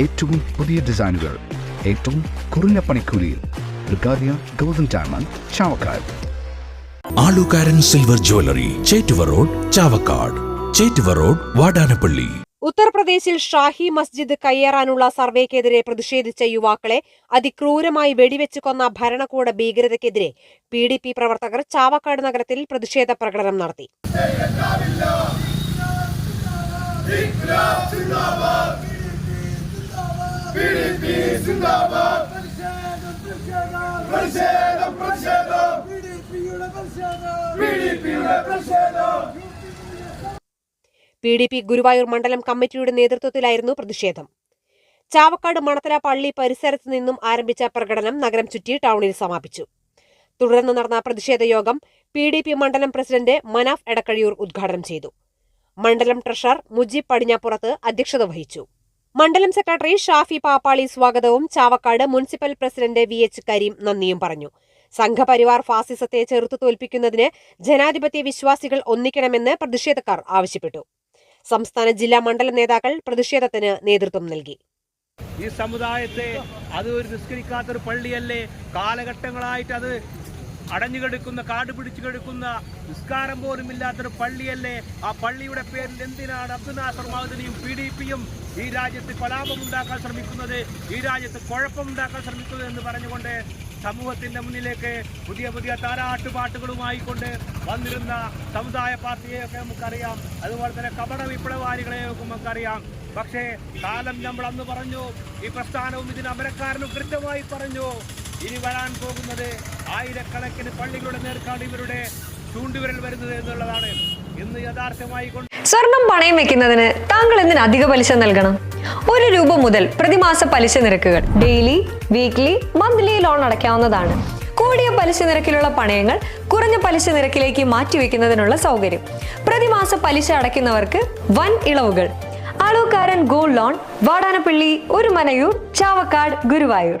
ഏറ്റവും പുതിയ ഡിസൈനുകൾ ഏറ്റവും കുറഞ്ഞ പണിക്കൂലിയിൽ. ബ്രിഗാദിയ golden diamond Chavakkad. Alukaran silver jewellery Chettuva road Chavakkad. Chettuva road Vadanappally. ഉത്തർപ്രദേശിൽ ഷാഹി മസ്ജിദ് കയ്യേറാനുള്ള സർവേക്കെതിരെ പ്രതിഷേധിച്ച യുവാക്കളെ അതിക്രൂരമായി വെടിവെച്ച് കൊന്ന ഭരണകൂട ഭീകരതയ്ക്കെതിരെ പി ഡി പി പ്രവർത്തകർ ചാവക്കാട് നഗരത്തിൽ പ്രതിഷേധ പ്രകടനം നടത്തി. പി ഡി പി ഗുരുവായൂർ മണ്ഡലം കമ്മിറ്റിയുടെ നേതൃത്വത്തിലായിരുന്നു പ്രതിഷേധം. ചാവക്കാട് മണത്തല പള്ളി പരിസരത്ത് നിന്നും ആരംഭിച്ച പ്രകടനം നഗരം ചുറ്റി ടൗണിൽ സമാപിച്ചു. തുടർന്ന് നടന്ന പ്രതിഷേധ യോഗം പി ഡി പി മണ്ഡലം പ്രസിഡന്റ് മനാഫ് എടക്കഴിയൂർ ഉദ്ഘാടനം ചെയ്തു. മണ്ഡലം ട്രഷറർ മുജീബ് പടിഞ്ഞാപ്പുറത്ത് അധ്യക്ഷത വഹിച്ചു. മണ്ഡലം സെക്രട്ടറി ഷാഫി പാപ്പാളി സ്വാഗതവും Chavakkad municipal president V H Kareem നന്ദിയും പറഞ്ഞു. സംഘപരിവാർ ഫാസിസത്തെ ചെറുത്തു തോൽപ്പിക്കുന്നതിന് ജനാധിപത്യ വിശ്വാസികൾ ഒന്നിക്കണമെന്ന് പ്രതിഷേധക്കാർ ആവശ്യപ്പെട്ടു. സംസ്ഥാന ജില്ലാ മണ്ഡല നേതാക്കൾ പ്രതിഷേധത്തിന് നേതൃത്വം നൽകി. ഈ സമുദായത്തെ അത് ഒരു നിസ്കരിക്കാത്തൊരു പള്ളിയല്ലേ? കാലഘട്ടങ്ങളായിട്ട് അത് അടഞ്ഞു കിടക്കുന്ന കാട് പിടിച്ചു കിടക്കുന്ന നിസ്കാരം പോലും ഇല്ലാത്തൊരു പള്ളിയല്ലേ? ആ പള്ളിയുടെ പേരിൽ എന്തിനാണ് അബ്ദുനാസർ മഹദിനിയും പി ഡി പിയും ഈ രാജ്യത്ത് കലാപം ഉണ്ടാക്കാൻ ശ്രമിക്കുന്നത്? ഈ രാജ്യത്ത് കുഴപ്പമുണ്ടാക്കാൻ ശ്രമിക്കുന്നത് എന്ന് പറഞ്ഞുകൊണ്ട് സമൂഹത്തിന്റെ മുന്നിലേക്ക് പുതിയ പുതിയ താരാട്ടുപാട്ടുകളുമായി കൊണ്ട് വന്നിരുന്ന സമുദായ പാർട്ടിയെയൊക്കെ നമുക്കറിയാം. അതുപോലെ തന്നെ കപട വിപ്ലവകാരികളെയൊക്കെ നമുക്കറിയാം. പക്ഷേ കാലം നമ്മൾ അന്ന് പറഞ്ഞു ഈ പ്രസ്ഥാനവും ഇതിന് അമരക്കാരനും കൃത്യമായി പറഞ്ഞു. ഇനി വരാൻ പോകുന്നത് ആയിരക്കണക്കിന് പള്ളികളുടെ നേർക്കാണ് ഇവരുടെ ചൂണ്ടുവിരൽ വരുന്നത് എന്നുള്ളതാണ്. ഇന്ന് യഥാർത്ഥമായി കൊണ്ട് സ്വർണം പണയം വെക്കുന്നതിന് താങ്കൾ എന്തിന് അധിക പലിശ നൽകണം? ഒരു രൂപ മുതൽ പ്രതിമാസ പലിശ നിരക്കുകൾ ഡെയിലി വീക്ക്ലി മന്ത്ലി ലോൺ അടയ്ക്കാവുന്നതാണ്. കൂടിയ പലിശ നിരക്കിലുള്ള പണയങ്ങൾ കുറഞ്ഞ പലിശ നിരക്കിലേക്ക് മാറ്റിവെക്കുന്നതിനുള്ള സൗകര്യം. പ്രതിമാസ പലിശ അടയ്ക്കുന്നവർക്ക് വൻ ഇളവുകൾ. അളവുകാരൻ ഗോൾഡ് ലോൺ വാടാനപ്പള്ളി ഒരു മനയൂർ ചാവക്കാട് ഗുരുവായൂർ.